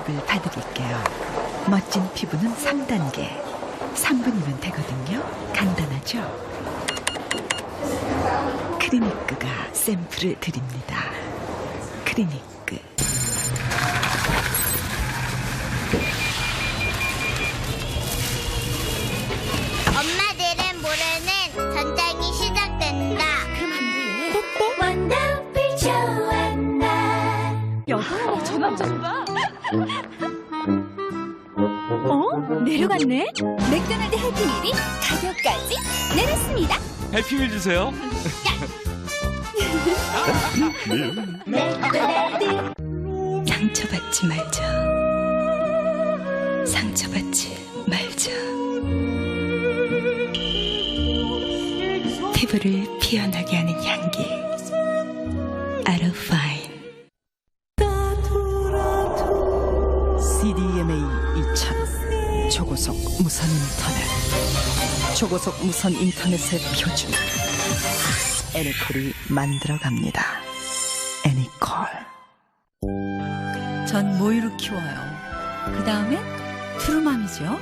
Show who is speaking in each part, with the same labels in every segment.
Speaker 1: 봐드릴게요. 멋진 피부는 3단계. 3분이면 되거든요. 간단하죠? 크리니크가 샘플을 드립니다. 크리니크.
Speaker 2: 여보, 저 남자 좀 봐. 어? 내려갔네? 맥도날드 해피밀이 가격까지 내렸습니다.
Speaker 3: 해피밀 주세요.
Speaker 1: 상처받지 말자. 상처받지 말자. 피부를 피어나게 하는 향기. 아르파인. CDMA 2000 초고속 무선 인터넷 초고속 무선 인터넷의 표준 애니콜이 만들어갑니다 애니콜
Speaker 4: 전 모이로 키워요. 그 다음엔 트루맘이죠.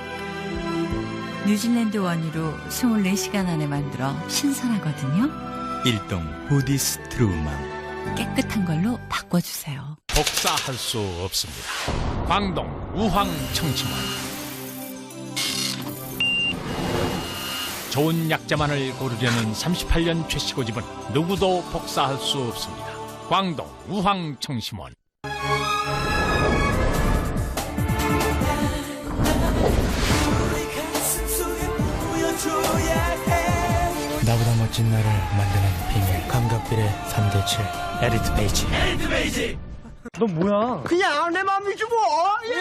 Speaker 4: 뉴질랜드 원유로 24시간 안에 만들어 신선하거든요.
Speaker 3: 일동 후디스 트루맘.
Speaker 4: 깨끗한 걸로 바꿔주세요.
Speaker 5: 복사할 수 없습니다. 광동 우황 청치원. 좋은 약자만을 고르려는 38년 최씨 고집은 누구도 복사할 수 없습니다. 광동 우황 청심원.
Speaker 6: 나보다 멋진 나를 만드는 비밀. 감각비례 3대7 에리트 베이지
Speaker 3: 너 뭐야?
Speaker 7: 그냥 내 맘이지 뭐. 예.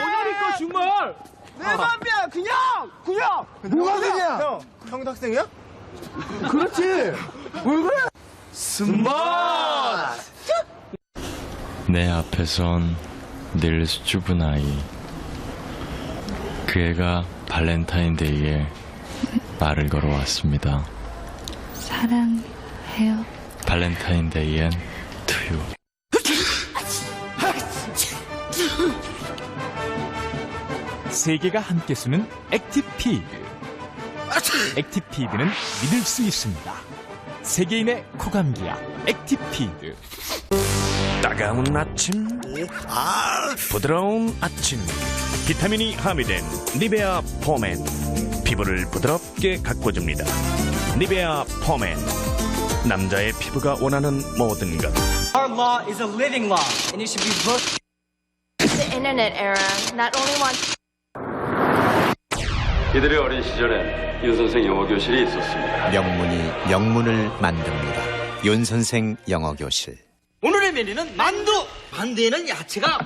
Speaker 3: 뭐냐니까 정말.
Speaker 7: 내 맘이야 그냥 그냥. 뭐가 그냥? 형 형도 학생이야? 그렇지. 왜 그래? 스마트.
Speaker 8: 내 앞에선 늘 수줍은 아이. 그 애가 발렌타인데이에 말을 걸어왔습니다.
Speaker 1: 사랑해요
Speaker 8: 발렌타인데이엔 투유.
Speaker 5: 세계가 함께 쓰는 액티피드. 액티피드는 믿을 수 있습니다. 세계인의 코감기약 액티피드.
Speaker 9: 따가운 아침 부드러운 아침 비타민이 함유된 니베아 포맨 피부를 부드럽게 가꿔줍니다 니베아 포맨 남자의 피부가 원하는 모든 것
Speaker 7: Our law is a living law, and it should be looked.
Speaker 10: Internet era not only wants
Speaker 8: 이들의 어린 시절에 윤 선생 영어 교실이 있었습니다.
Speaker 6: 명문이 명문을 만듭니다 윤 선생 영어 교실
Speaker 7: 오늘의 메뉴는 만두. 만두에는 야채가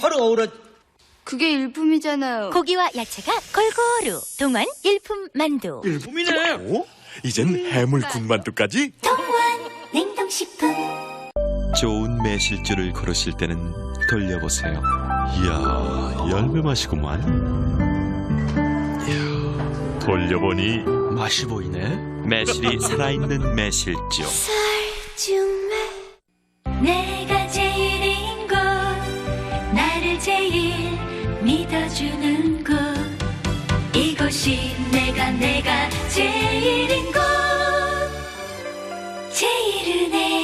Speaker 7: 서로 어우러.
Speaker 10: 그게 일품이잖아요. 고기와 야채가 골고루 동원 일품 만두.
Speaker 7: 일품이네.
Speaker 9: 오? 이젠 해물 군만두까지
Speaker 10: 동원 냉동식품.
Speaker 8: 좋은 매실주를 고르실 때는 돌려보세요. 이야, 열매 맛이구만. 이야, 돌려보니 맛이 보이네. 매실이 살아있는 매실주.
Speaker 10: 썰주말 내가 제일인 곳 나를 제일 믿어주는 곳 이곳이 내가 내가 제일인 곳 제일은혜